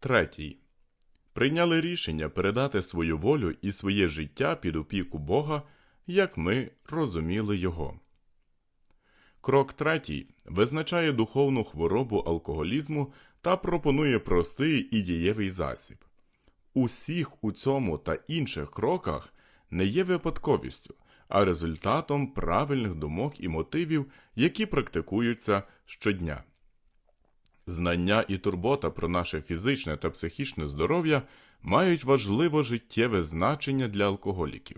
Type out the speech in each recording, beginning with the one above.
третій. Прийняли рішення передати свою волю і своє життя під опіку Бога, як ми розуміли Його. Крок третій визначає духовну хворобу алкоголізму та пропонує простий і дієвий засіб. Усіх у цьому та інших кроках не є випадковістю, а результатом правильних думок і мотивів, які практикуються щодня. Знання і турбота про наше фізичне та психічне здоров'я мають важливо життєве значення для алкоголіків.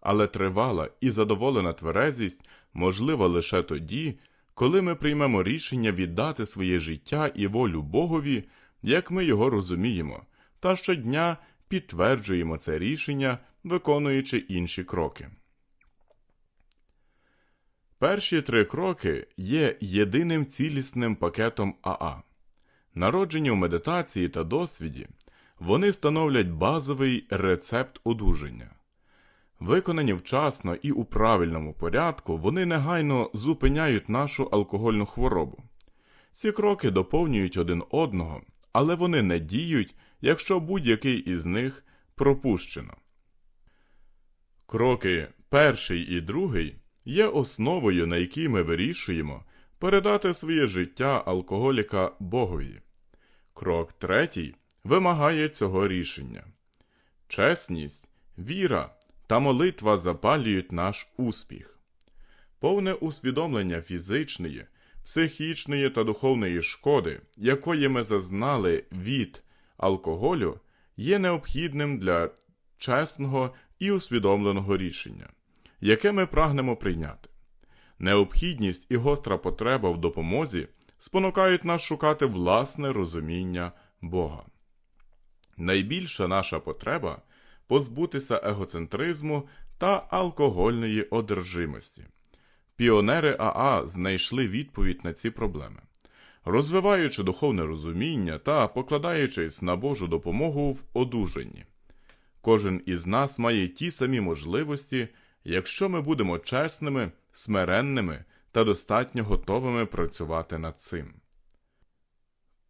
Але тривала і задоволена тверезість можлива лише тоді, коли ми приймемо рішення віддати своє життя і волю Богові, як ми його розуміємо, та щодня підтверджуємо це рішення, виконуючи інші кроки. Перші три кроки є єдиним цілісним пакетом АА. Народжені в медитації та досвіді, вони становлять базовий рецепт одужання. Виконані вчасно і у правильному порядку, вони негайно зупиняють нашу алкогольну хворобу. Ці кроки доповнюють один одного, але вони не діють, якщо будь-який із них пропущено. Кроки перший і другий є основою, на якій ми вирішуємо передати своє життя алкоголіка Богові. Крок третій вимагає цього рішення. Чесність, віра та молитва запалюють наш успіх. Повне усвідомлення фізичної, психічної та духовної шкоди, якої ми зазнали від алкоголю, є необхідним для чесного і усвідомленого рішення, яке ми прагнемо прийняти. Необхідність і гостра потреба в допомозі спонукають нас шукати власне розуміння Бога. Найбільша наша потреба позбутися егоцентризму та алкогольної одержимості. Піонери АА знайшли відповідь на ці проблеми. Розвиваючи духовне розуміння та покладаючись на Божу допомогу в одужанні. Кожен із нас має ті самі можливості, якщо ми будемо чесними, смиренними та достатньо готовими працювати над цим.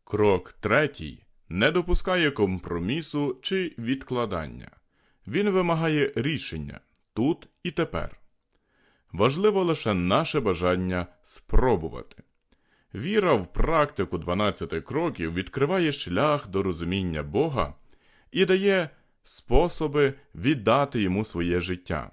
Крок третій не допускає компромісу чи відкладання. Він вимагає рішення тут і тепер. Важливо лише наше бажання спробувати. Віра в практику 12 кроків відкриває шлях до розуміння Бога і дає способи віддати йому своє життя.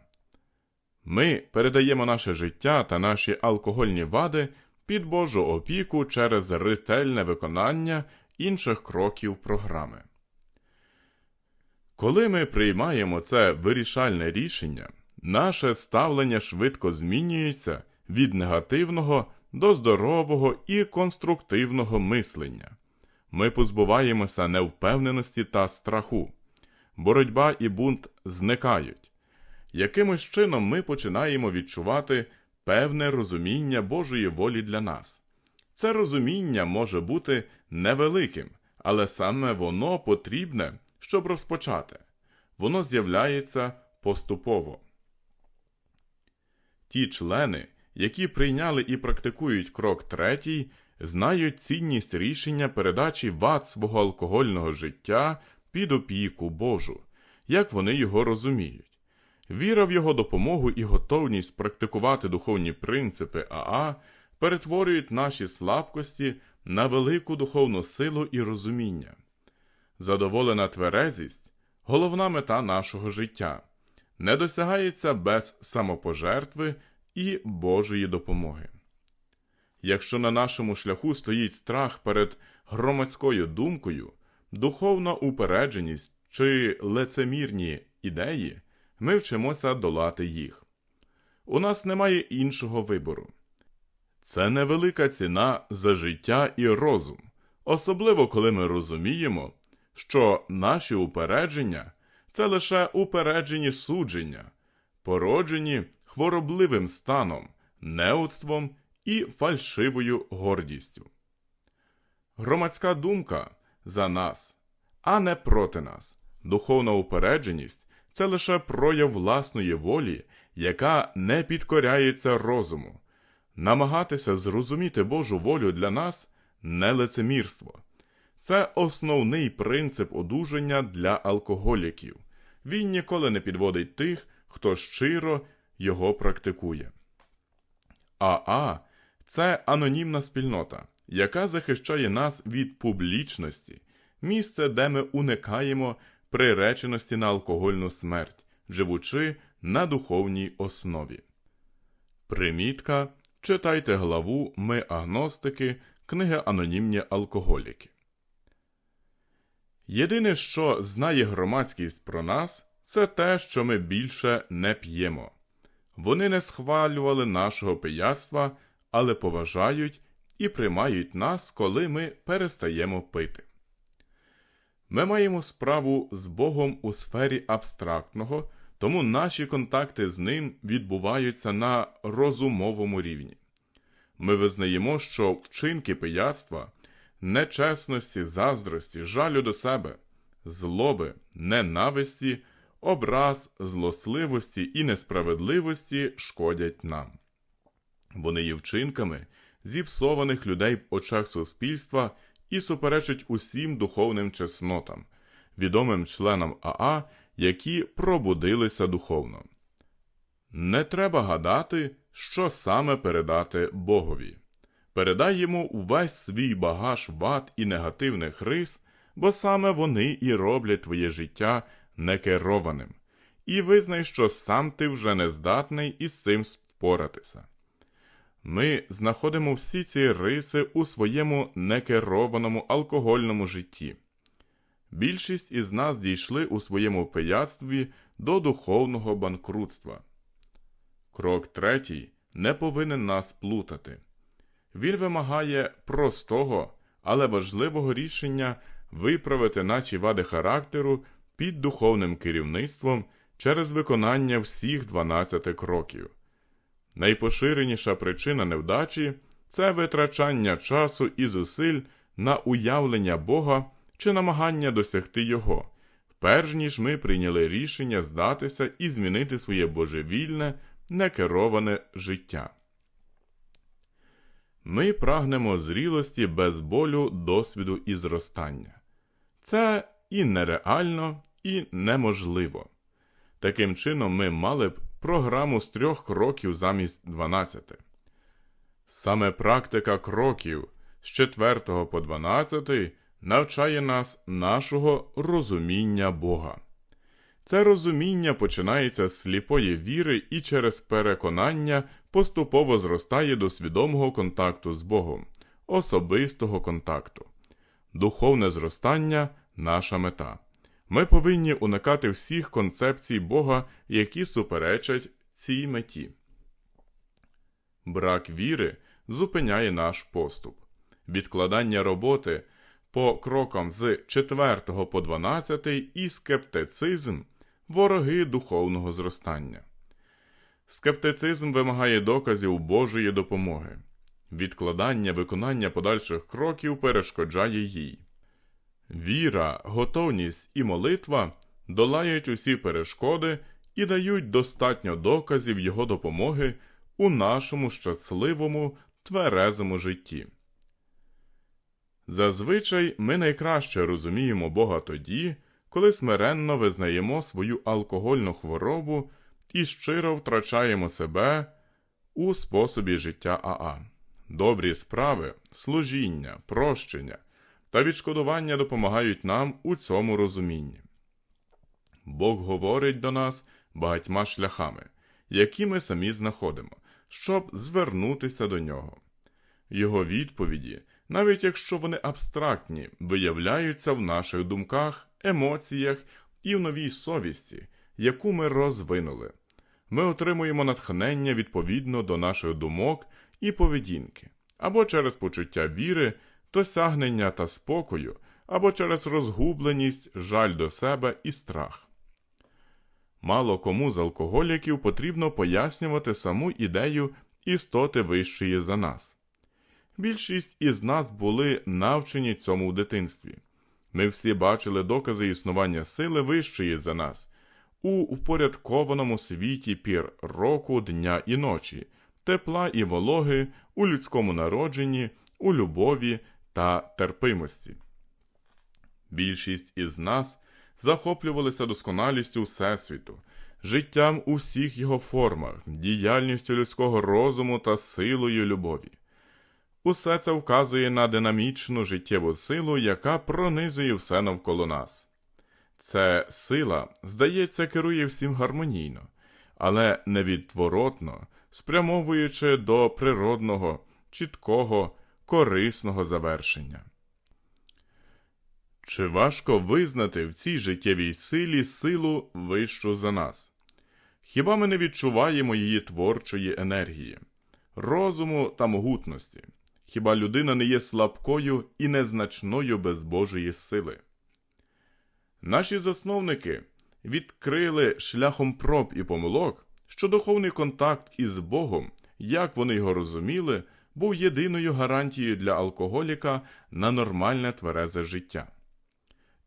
Ми передаємо наше життя та наші алкогольні вади під Божу опіку через ретельне виконання інших кроків програми. Коли ми приймаємо це вирішальне рішення, наше ставлення швидко змінюється від негативного до здорового і конструктивного мислення. Ми позбуваємося невпевненості та страху. Боротьба і бунт зникають. Якимось чином ми починаємо відчувати певне розуміння Божої волі для нас. Це розуміння може бути невеликим, але саме воно потрібне, щоб розпочати. Воно з'являється поступово. Ті члени, які прийняли і практикують крок третій, знають цінність рішення передачі вад свого алкогольного життя під опіку Божу, як вони його розуміють. Віра в його допомогу і готовність практикувати духовні принципи АА перетворюють наші слабкості на велику духовну силу і розуміння. Задоволена тверезість головна мета нашого життя, не досягається без самопожертви і Божої допомоги. Якщо на нашому шляху стоїть страх перед громадською думкою, духовна упередженість чи лицемірні ідеї, ми вчимося долати їх. У нас немає іншого вибору. Це невелика ціна за життя і розум, особливо коли ми розуміємо, що наші упередження це лише упереджені судження, породжені хворобливим станом, неудством і фальшивою гордістю. Громадська думка за нас, а не проти нас. Духовна упередженість це лише прояв власної волі, яка не підкоряється розуму. Намагатися зрозуміти Божу волю для нас не лицемірство. це основний принцип одужання для алкоголіків. Він ніколи не підводить тих, хто щиро його практикує. АА це анонімна спільнота, яка захищає нас від публічності, місце, де ми уникаємо приреченості на алкогольну смерть, живучи на духовній основі. Примітка читайте главу Ми агностики, книга Анонімні алкоголіки. Єдине, що знає громадськість про нас, це те, що ми більше не п'ємо. Вони не схвалювали нашого пияцтва, але поважають і приймають нас, коли ми перестаємо пити. Ми маємо справу з Богом у сфері абстрактного, тому наші контакти з ним відбуваються на розумовому рівні. Ми визнаємо, що вчинки пияцтва, нечесності, заздрості, жалю до себе, злоби, ненависті, образ, злосливості і несправедливості шкодять нам. Вони є вчинками зіпсованих людей в очах суспільства і суперечать усім духовним чеснотам, відомим членам АА, які пробудилися духовно. Не треба гадати, що саме передати Богові. Передай йому увесь свій багаж вад і негативних рис, бо саме вони і роблять твоє життя некерованим, і визнай, що сам ти вже не здатний із цим впоратися. Ми знаходимо всі ці риси у своєму некерованому алкогольному житті. Більшість із нас дійшли у своєму пияцтві до духовного банкрутства. Крок третій не повинен нас плутати. Він вимагає простого, але важливого рішення виправити наші вади характеру під духовним керівництвом через виконання всіх 12 кроків. Найпоширеніша причина невдачі це витрачання часу і зусиль на уявлення Бога чи намагання досягти Його, перш ніж ми прийняли рішення здатися і змінити своє божевільне, некероване життя. Ми прагнемо зрілості без болю, досвіду і зростання. Це і нереально, і неможливо. Таким чином, ми мали б програму з трьох кроків замість 12. Саме практика кроків з 4 по 12 навчає нас нашого розуміння Бога. Це розуміння починається з сліпої віри і через переконання поступово зростає до свідомого контакту з Богом, особистого контакту. Духовне зростання наша мета. Ми повинні уникати всіх концепцій Бога, які суперечать цій меті. Брак віри зупиняє наш поступ. Відкладання роботи по крокам з 4 по 12 і скептицизм вороги духовного зростання. Скептицизм вимагає доказів Божої допомоги. Відкладання виконання подальших кроків перешкоджає їй. Віра, готовність і молитва долають усі перешкоди і дають достатньо доказів Його допомоги у нашому щасливому, тверезому житті. Зазвичай ми найкраще розуміємо Бога тоді, коли смиренно визнаємо свою алкогольну хворобу і щиро втрачаємо себе у способі життя Аа. Добрі справи, служіння, прощення та відшкодування допомагають нам у цьому розумінні. Бог говорить до нас багатьма шляхами, які ми самі знаходимо, щоб звернутися до нього. Його відповіді, навіть якщо вони абстрактні, виявляються в наших думках, емоціях і в новій совісті, яку ми розвинули. Ми отримуємо натхнення відповідно до наших думок і поведінки, або через почуття віри досягнення та спокою або через розгубленість, жаль до себе і страх. Мало кому з алкоголіків потрібно пояснювати саму ідею істоти вищої за нас. Більшість із нас були навчені цьому в дитинстві. Ми всі бачили докази існування сили вищої за нас у упорядкованому світі пір року, дня і ночі, тепла і вологи, у людському народженні, у любові та терпимості. Більшість із нас захоплювалися досконалістю Всесвіту, життям у всіх його формах, діяльністю людського розуму та силою любові. Усе це вказує на динамічну життєву силу, яка пронизує все навколо нас. Це сила, здається, керує всім гармонійно, але невідворотно, спрямовуючи до природного, чіткого, корисного завершення. Чи важко визнати в цій життєвій силі силу вищу за нас? Хіба ми не відчуваємо її творчої енергії, розуму та могутності? Хіба людина не є слабкою і незначною без Божої сили? Наші засновники відкрили шляхом проб і помилок, що духовний контакт із Богом, як вони його розуміли, був єдиною гарантією для алкоголіка на нормальне тверезе життя.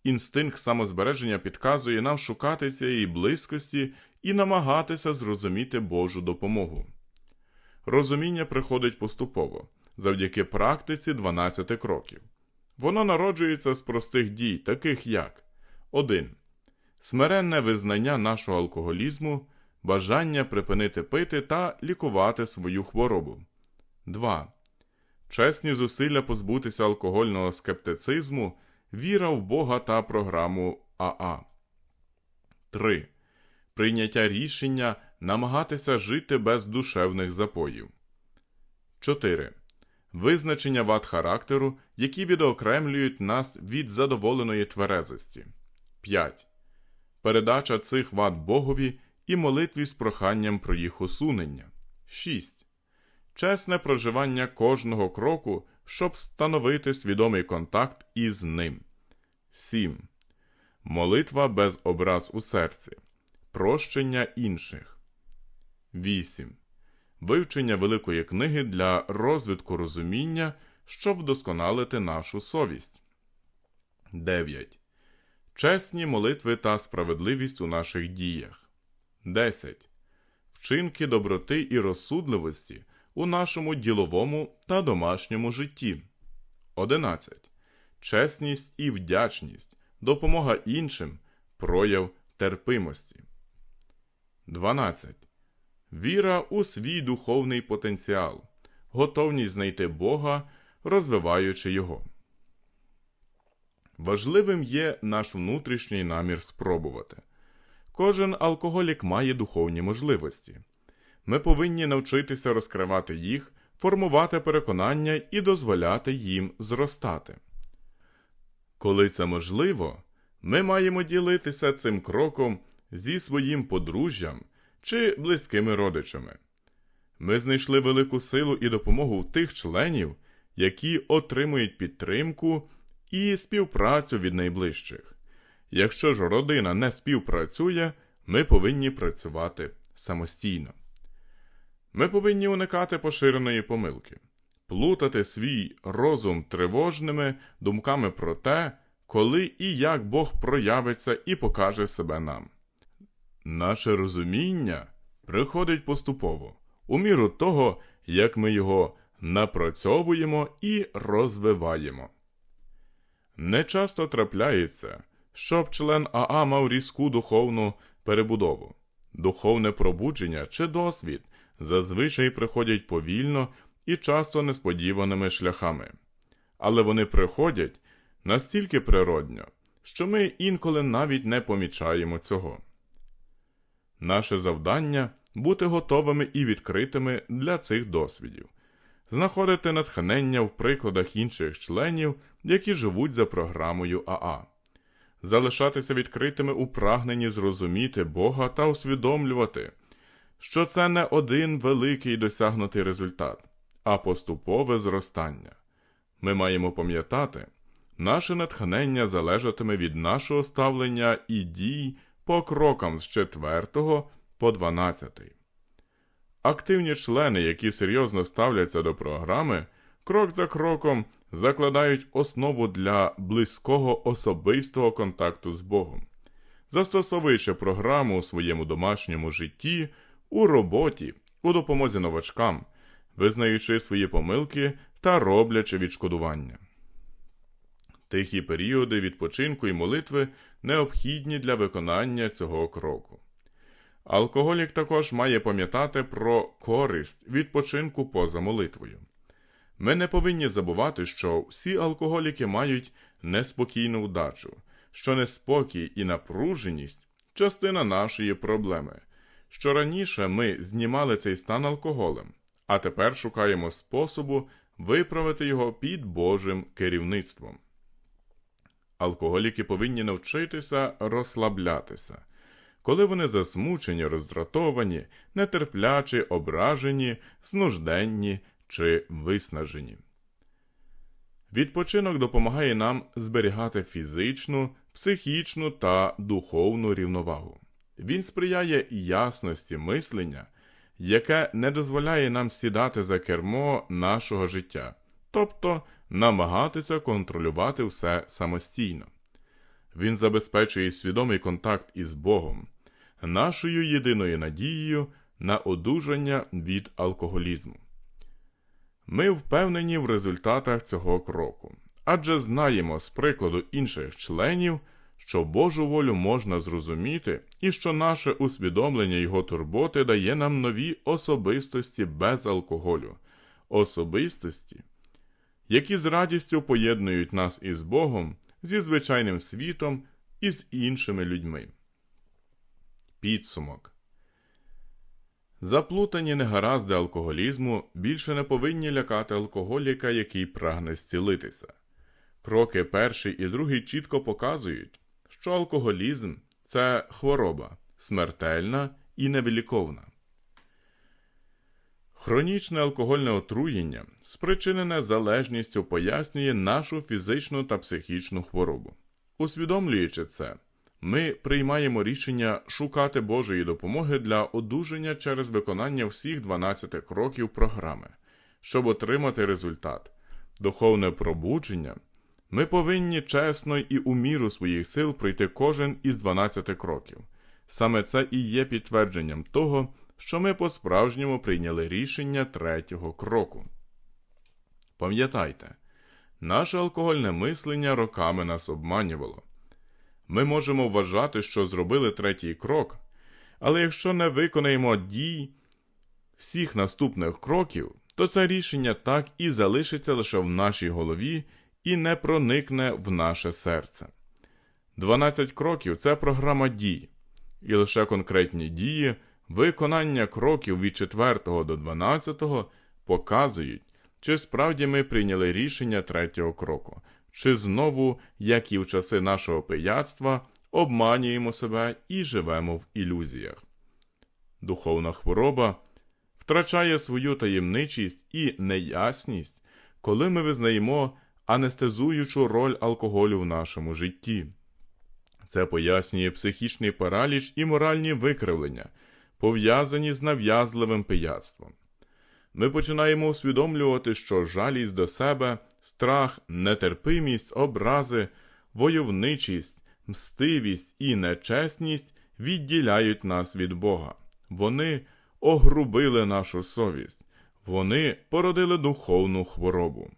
Інстинкт самозбереження підказує нам шукати цієї близькості і намагатися зрозуміти Божу допомогу. Розуміння приходить поступово, завдяки практиці 12 кроків. Воно народжується з простих дій, таких як 1. Смиренне визнання нашого алкоголізму, бажання припинити пити та лікувати свою хворобу. 2. Чесні зусилля позбутися алкогольного скептицизму, віра в Бога та програму АА. 3. Прийняття рішення намагатися жити без душевних запоїв. 4. Визначення вад характеру, які відокремлюють нас від задоволеної тверезості. 5. Передача цих вад Богові і молитві з проханням про їх усунення. 6. Чесне проживання кожного кроку, щоб встановити свідомий контакт із ним. 7. Молитва без образ у серці. Прощення інших. 8. Вивчення Великої книги для розвитку розуміння, щоб вдосконалити нашу совість. 9. Чесні молитви та справедливість у наших діях. 10. Вчинки доброти і розсудливості у нашому діловому та домашньому житті. 11. Чесність і вдячність, допомога іншим, прояв терпимості. 12. Віра у свій духовний потенціал, готовність знайти Бога, розвиваючи його. Важливим є наш внутрішній намір спробувати. Кожен алкоголік має духовні можливості. Ми повинні навчитися розкривати їх, формувати переконання і дозволяти їм зростати. Коли це можливо, ми маємо ділитися цим кроком зі своїм подружжям чи близькими родичами. Ми знайшли велику силу і допомогу в тих членів, які отримують підтримку і співпрацю від найближчих. Якщо ж родина не співпрацює, ми повинні працювати самостійно. Ми повинні уникати поширеної помилки, плутати свій розум тривожними думками про те, коли і як Бог проявиться і покаже себе нам. Наше розуміння приходить поступово, у міру того, як ми його напрацьовуємо і розвиваємо. Не часто трапляється, щоб член АА мав різку духовну перебудову, духовне пробудження чи досвід зазвичай приходять повільно і часто несподіваними шляхами, але вони приходять настільки природньо, що ми інколи навіть не помічаємо цього. Наше завдання бути готовими і відкритими для цих досвідів, знаходити натхнення в прикладах інших членів, які живуть за програмою АА, залишатися відкритими у прагненні зрозуміти Бога та усвідомлювати, що це не один великий досягнутий результат, а поступове зростання. Ми маємо пам'ятати, наше натхнення залежатиме від нашого ставлення і дій по крокам з 4 по 12. Активні члени, які серйозно ставляться до програми, крок за кроком закладають основу для близького особистого контакту з Богом, застосовуючи програму у своєму домашньому житті, у роботі, у допомозі новачкам, визнаючи свої помилки та роблячи відшкодування. Тихі періоди відпочинку і молитви необхідні для виконання цього кроку. Алкоголік також має пам'ятати про користь відпочинку поза молитвою. Ми не повинні забувати, що всі алкоголіки мають неспокійну вдачу, що неспокій і напруженість частина нашої проблеми, що раніше ми знімали цей стан алкоголем, а тепер шукаємо способу виправити його під Божим керівництвом. Алкоголіки повинні навчитися розслаблятися, коли вони засмучені, роздратовані, нетерплячі, ображені, знужденні чи виснажені. Відпочинок допомагає нам зберігати фізичну, психічну та духовну рівновагу. Він сприяє ясності мислення, яке не дозволяє нам сідати за кермо нашого життя, тобто намагатися контролювати все самостійно. Він забезпечує свідомий контакт із Богом, нашою єдиною надією на одужання від алкоголізму. Ми впевнені в результатах цього кроку, адже знаємо з прикладу інших членів, що Божу волю можна зрозуміти і що наше усвідомлення його турботи дає нам нові особистості без алкоголю, особистості, які з радістю поєднують нас із Богом, зі звичайним світом і з іншими людьми. Підсумок Заплутані негаразди алкоголізму більше не повинні лякати алкоголіка, який прагне зцілитися. Кроки перший і другий чітко показують, що алкоголізм це хвороба, смертельна і невиліковна. Хронічне алкогольне отруєння, спричинене залежністю, пояснює нашу фізичну та психічну хворобу. Усвідомлюючи це, ми приймаємо рішення шукати Божої допомоги для одужання через виконання всіх 12 кроків програми, щоб отримати результат, духовне пробудження. Ми повинні чесно і у міру своїх сил пройти кожен із 12 кроків. Саме це і є підтвердженням того, що ми по-справжньому прийняли рішення третього кроку. Пам'ятайте, наше алкогольне мислення роками нас обманювало. Ми можемо вважати, що зробили третій крок, але якщо не виконаємо дій всіх наступних кроків, то це рішення так і залишиться лише в нашій голові і не проникне в наше серце. 12 кроків це програма дій, і лише конкретні дії, виконання кроків від 4 до 12 показують, чи справді ми прийняли рішення третього кроку, чи знову, як і в часи нашого пияцтва, обманюємо себе і живемо в ілюзіях. Духовна хвороба втрачає свою таємничість і неясність, коли ми визнаємо анестезуючу роль алкоголю в нашому житті. Це пояснює психічний параліч і моральні викривлення, пов'язані з нав'язливим пияцтвом. Ми починаємо усвідомлювати, що жалість до себе, страх, нетерпимість, образи, войовничість, мстивість і нечесність відділяють нас від Бога. Вони огрубили нашу совість, вони породили духовну хворобу.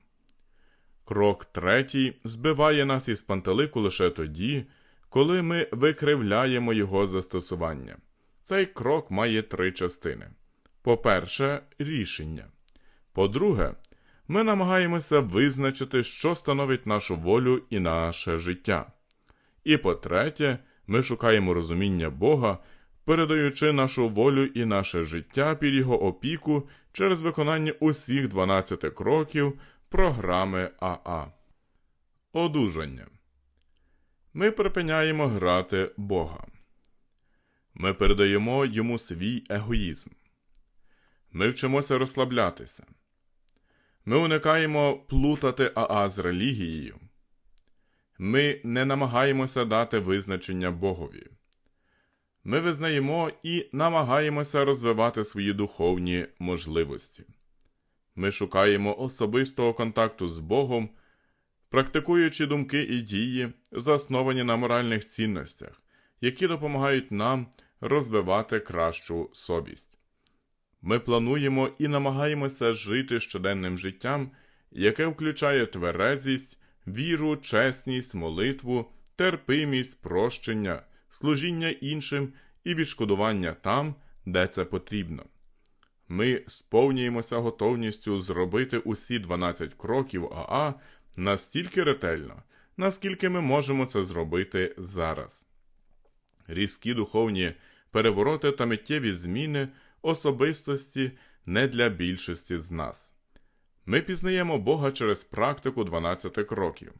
Крок третій збиває нас із пантелику лише тоді, коли ми викривляємо його застосування. Цей крок має три частини. По-перше, рішення. По-друге, ми намагаємося визначити, що становить нашу волю і наше життя. І по-третє, ми шукаємо розуміння Бога, передаючи нашу волю і наше життя під його опіку через виконання усіх 12 кроків програми АА. Одужання. Ми припиняємо грати Бога. Ми передаємо йому свій егоїзм. Ми вчимося розслаблятися. Ми уникаємо плутати АА з релігією. Ми не намагаємося дати визначення Богові. Ми визнаємо і намагаємося розвивати свої духовні можливості. Ми шукаємо особистого контакту з Богом, практикуючи думки і дії, засновані на моральних цінностях, які допомагають нам розвивати кращу совість. Ми плануємо і намагаємося жити щоденним життям, яке включає тверезість, віру, чесність, молитву, терпимість, прощення, служіння іншим і відшкодування там, де це потрібно. Ми сповнюємося готовністю зробити усі 12 кроків АА настільки ретельно, наскільки ми можемо це зробити зараз. Різкі духовні перевороти та миттєві зміни особистості не для більшості з нас. Ми пізнаємо Бога через практику 12 кроків.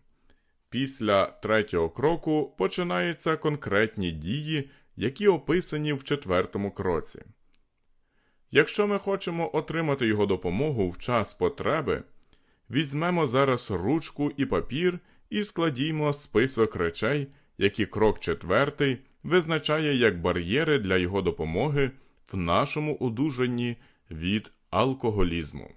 Після третього кроку починаються конкретні дії, які описані в четвертому кроці. Якщо ми хочемо отримати його допомогу в час потреби, візьмемо зараз ручку і папір і складімо список речей, які крок четвертий визначає як бар'єри для його допомоги в нашому одужанні від алкоголізму.